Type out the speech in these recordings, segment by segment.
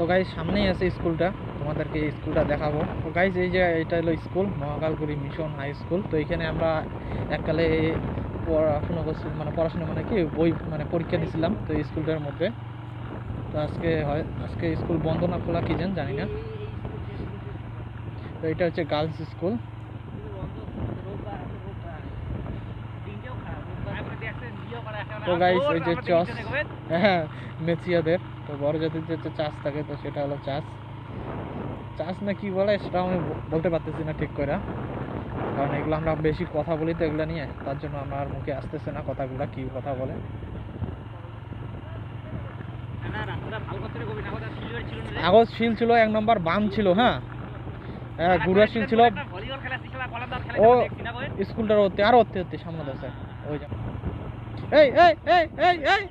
তো গাইজ সামনেই আছে স্কুলটা। তোমাদেরকে স্কুলটা দেখাবো। তো গাইজ এই যে এটা হলো school, Mahakalguri mission high school. তো এখানে আমরা এককালে পড়াশোনা করছি মানে পড়াশোনা মানে কি, বই মানে পরীক্ষা দিছিলাম তো এই স্কুলটার মধ্যে। তো আজকে হয়, আজকে স্কুল বন্ধ না খোলা কি জান জানি না। তো এটা হচ্ছে গার্লস স্কুল তো গাইস ওই যে চস হ্যাঁ মেচিয়াদের তো বড় জাতির যে চাষ থাকে তো সেটা হলো চাষ চাষ না কি বলে সেটা আমি বলতে পারতেছি না ঠিক করে কারণ এগুলো আমরা বেশি কথা বলি তো এগুলো নিয়ে তার জন্য আমার মুখে আসতেছে না কথাগুলো কি কথা বলে আগজ শিল ছিল এক নম্বর বাম ছিল হ্যাঁ হ্যাঁ গুড়া শিল ছিল ও স্কুলটার ওতে আর ওতে ওতে সামনে দশে ওই এই এই এই এই এই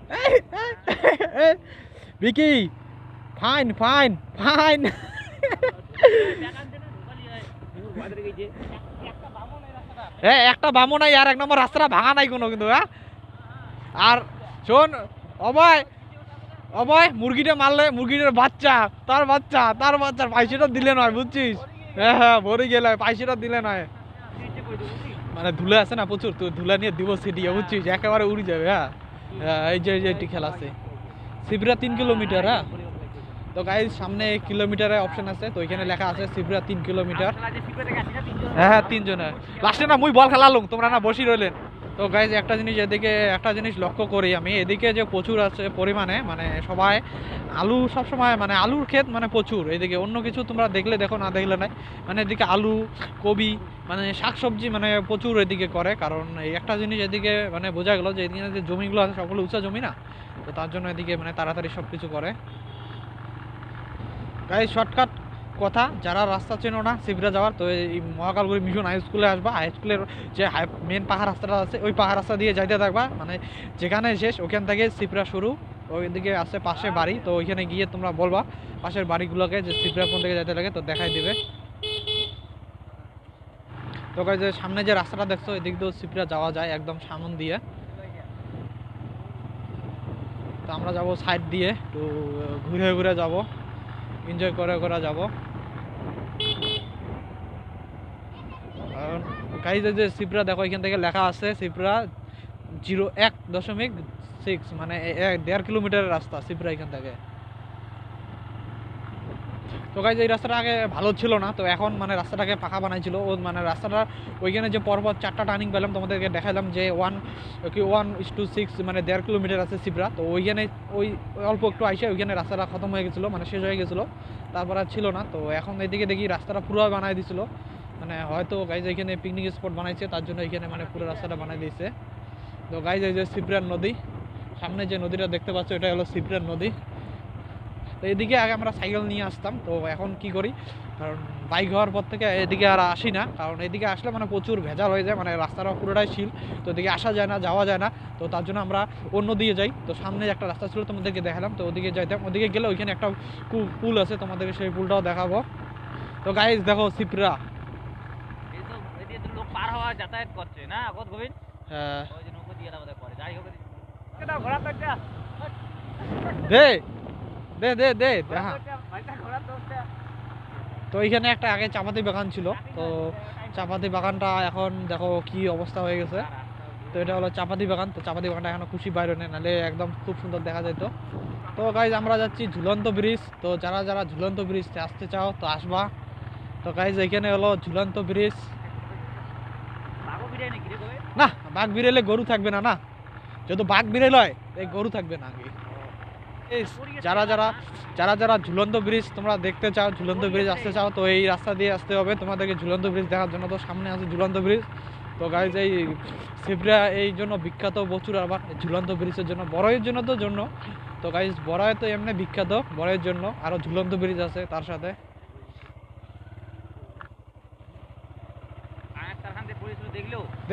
এই বিকি ফাইন ফাইন ফাইন এ একটা বামো নাই আর এক নম্বর রাস্তাটা ভাঙা নাই কোনো কিন্তু হ্যাঁ? আর শোন অভয় অভয় মুরগিটা মারলে মুরগিটার বাচ্চা তার বাচ্চা তার বাচ্চার পয়সাটা দিলে নয় বুঝছিস? হ্যাঁ হ্যাঁ ভরে গেলে পয়সাটা দিলে নয়। মানে ধুলে আছে না প্রচুর তো ধুলা নিয়ে দিব সিটিয়ে বুঝছিস? একেবারে উড়ে যাবে হ্যাঁ? হ্যাঁ, এই যে এই যে একটি খেলা আছে। শিবরা তিন কিলোমিটার হ্যাঁ? তো গাইজ সামনে কিলোমিটারে অপশন আছে, তো এখানে লেখা আছে শিবরা তিন কিলোমিটার। হ্যাঁ হ্যাঁ তিনজনে। লাস্টে না, মুই বল খেলালুম, তোমরা না বসি রইলেন। তো গাইজ একটা জিনিস এদিকে, একটা জিনিস লক্ষ্য করি আমি। এদিকে যে প্রচুর আছে পরিমাণে মানে সবাই আলু সব সময় মানে আলুর ক্ষেত মানে প্রচুর। এদিকে অন্য কিছু তোমরা দেখলে দেখো, না দেখলে নাই। মানে এদিকে আলু, কবি মানে শাকসবজি মানে প্রচুর এদিকে করে। কারণ একটা জিনিস এদিকে মানে বোঝা গেল যে এদিকে যে জমিগুলো আছে, সবগুলো উঁচা জমি না? তো তার জন্য এদিকে মানে তাড়াতাড়ি সব কিছু করে। গাই শর্টকাট কথা, যারা রাস্তা চেনো না শিবরা যাওয়ার, তো এই মহাকালগুড়ি মিশন হাই স্কুলে আসবা। হাই স্কুলের যে হাই মেন পাহাড় রাস্তাটা আছে, ওই পাহাড় রাস্তা দিয়ে যাইতে থাকবা। মানে যেখানে শেষ, ওখান থেকে শিবরা শুরু। ওইদিকে আছে পাশে বাড়ি, তো ওইখানে গিয়ে তোমরা বলবা পাশের বাড়িগুলোকে যে শিবরা কোন থেকে যাইতে লাগে, তো দেখাই দিবে। তো যে সামনে যে রাস্তাটা দেখছ, এদিক দিয়েও শিবরা যাওয়া যায় একদম সামন দিয়ে। তো আমরা যাব সাইড দিয়ে, একটু ঘুরে ঘুরে যাব এনজয় করে করে যাব। কারণ গাড়িতে যে সিপরা দেখো, এখান থেকে লেখা আছে সিপরা জিরো এক দশমিক সিক্স মানে দেড় কিলোমিটারের রাস্তা সিপরা এখান থেকে। তো গাইজ এই রাস্তাটা আগে ভালো ছিল না, তো এখন মানে রাস্তাটাকে পাকা বানাইছিল। ও মানে রাস্তাটা, ওইখানে যে পরপর চারটা টার্নিং পেলাম, তোমাদেরকে দেখালাম যে ওয়ান কি ওয়ান টু সিক্স মানে দেড় কিলোমিটার আছে শিবরা তো ওইখানে, ওই অল্প একটু আইসে ওইখানে রাস্তাটা খতম হয়ে গেছিল মানে শেষ হয়ে গেছিল। তারপর আর ছিল না, তো এখন এদিকে দেখি রাস্তাটা পুরো বানাই দিছিল। মানে হয়তো গাইজ এখানে পিকনিক স্পট বানাইছে, তার জন্য এখানে মানে পুরো রাস্তাটা বানাই দিয়েছে। তো গাইজ এই যে শিবরার নদী, সামনে যে নদীটা দেখতে পাচ্ছ, এটা হলো শিবরার নদী। তো এদিকে আগে আমরা সাইকেল নিয়ে আসতাম তো এখন কি করি? কারণ বাইক হওয়ার পর থেকে এদিকে আর আসি না কারণ এদিকে আসলে মানে প্রচুর ভেজাল হয়ে যায় মানে রাস্তাটা পুরোটাই শিল তো এদিকে আসা যায় না যাওয়া যায় না তো তার জন্য আমরা অন্য দিয়ে যাই। তো সামনে একটা রাস্তা ছিল তোমাদেরকে দেখালাম তো ওদিকে যাইতাম। ওদিকে গেলে ওইখানে একটা পুল আছে তোমাদেরকে সেই পুলটাও দেখাবো। তো গাইজ দেখো সিপরা এইসব এদিকে তো লোক পার হওয়া যাতায়াত করছে না কত হ্যাঁ। ওই যে নৌকো দিয়ে যাই হোক এটা ঘোড়া তো একটা। দে। দে দে দে দেখা। তো এইখানে একটা আগে চাপাতি বাগান ছিল। তো চাপাতি বাগানটা এখন দেখো কি অবস্থা হয়ে গেছে। তো এটা হলো চাপাতি বাগান। তো চাপাতি বাগানটা এখনও খুশি বাইরে নেই নাহলে একদম খুব সুন্দর দেখা যেত। তো গাইজ আমরা যাচ্ছি ঝুলন্ত ব্রিজ। তো যারা যারা ঝুলন্ত ব্রিজ আসতে চাও তো আসবা। তো গাইজ এখানে হলো ঝুলন্ত ব্রিজ। না বাঘ বিড়েলে গরু থাকবে না না। যেহেতু বাঘ বিড়েল হয় এই গরু থাকবে না আগে। যারা যারা যারা যারা ঝুলন্ত ব্রিজ তোমরা দেখতে চাও ঝুলন্ত ব্রিজ আসতে চাও তো এই রাস্তা দিয়ে আসতে হবে। তোমাদেরকে ঝুলন্ত ব্রিজ দেখার জন্য তো সামনে আছে ঝুলন্ত ব্রিজ। তো গাইজ এই শিবরা এই জন্য বিখ্যাত প্রচুর আবার ঝুলন্ত ব্রিজের জন্য বড়য়ের জন্য তো জন্য। তো গাইজ বড়য় তো এমনি বিখ্যাত বড়য়ের জন্য। আরও ঝুলন্ত ব্রিজ আছে তার সাথে।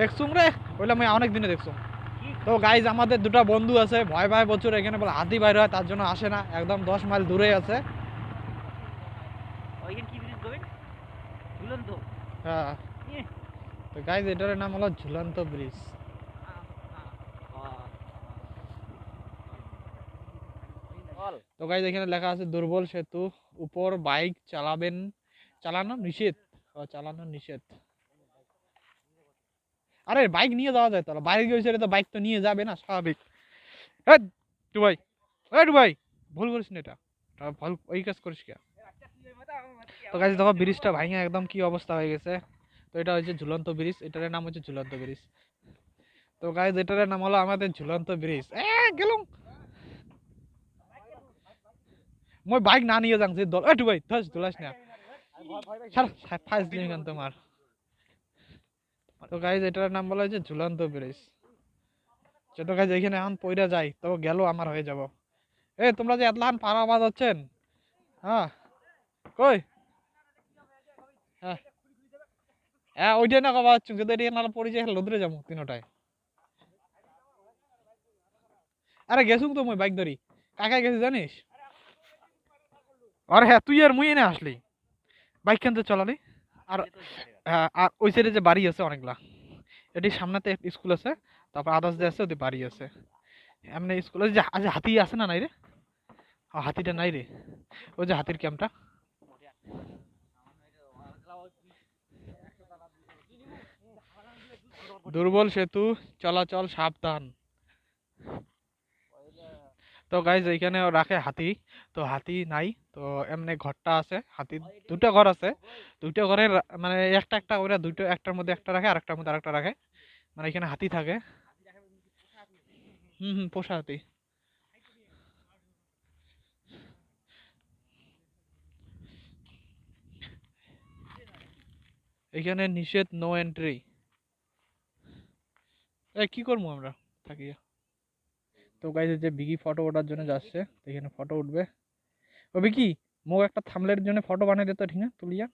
দেখছুম রে? ওইটা আমি অনেক দিনে দেখছুম। তো গাইজ আমাদের দুটো বন্ধু আছে ভয় ভয় বছর এখানে বলে হাতি বাইর হয় তার জন্য আসে না একদম দশ মাইল দূরে আছে। হ্যাঁ। ইয়ে। তো গাইজ এটার নাম হলো ঝুলন্ত ব্রিজ। তো গাইজ এখানে লেখা আছে দুর্বল সেতু উপর বাইক চালাবেন চালানো নিষেধ। চালানো নিষেধ। আরে বাইক নিয়ে যাওয়া যায় তো বাইরে গিয়ে তো বাইক তো নিয়ে যাবে না স্বাভাবিক। দুবাই এই দুবাই ভুল করিস না এটা। ভুল ওই কাজ করিস কে? তো গাইজ দেখো ব্রিজটা ভাঙে একদম কি অবস্থা হয়ে গেছে। তো এটা হচ্ছে ঝুলন্ত ব্রিজ এটার নাম হচ্ছে ঝুলন্ত ব্রিজ। তো গাইজ এটার নাম হলো আমাদের ঝুলন্ত ব্রিজ। এ গেলুম। মই বাইক না নিয়ে যাং দল এই ভাই ধস ধুলাস না। ফাইজ দিন তোমার। তো গাইজ এটার নাম বলা হচ্ছে ঝুলন্ত ব্রিজ। যত গাইজ এখানে এখন পইরা যাই, তো গেল আমার হয়ে যাব। এ তোমরা যে এতলান পারা বাজ হচ্ছেন? হ্যাঁ? কই? হ্যাঁ। হ্যাঁ ওইটাই না কবা হচ্ছে, যদি এটি নাহলে পড়ে যায়, লদরে যাব তিনটায়। আরে, গেছুম তো মই বাইক ধরি। কাকায় গেছি, জানিস? আর হ্যাঁ তুই আর মুই এনে আসলি। বাইক কেন চলালি? আর আর ওই সাইডে যে বাড়ি আছে অনেকগুলা এটির সামনেতে স্কুল আছে তারপর আদার্স যে আছে ওদের বাড়ি আছে। এমনি স্কুলে যে হাতি আছে না নাই রে? হাতিটা নাই রে? ওই যে হাতির ক্যাম্পটা দুর্বল সেতু চলাচল সাবধান। তো গাইজ এইখানে রাখে হাতি। তো হাতি নাই। তো এমনি ঘরটা আছে হাতি দুটো ঘর আছে। দুটো ঘরের মানে একটা একটা করে দুটো একটার মধ্যে একটা রাখে আর একটার মধ্যে আরেকটা রাখে। মানে এখানে হাতি থাকে। হুম হুম, পোষা হাতি। এখানে নিষেধ নো এন্ট্রি এ, কি করব আমরা? থাকি। তো গাইজ যে বিগি ফটো ওঠার জন্য যাচ্ছে এখানে ফটো উঠবে। ও কি মোক একটা থামলের জন্য ফটো বানিয়ে দিত ঠিক না তুলিয়া।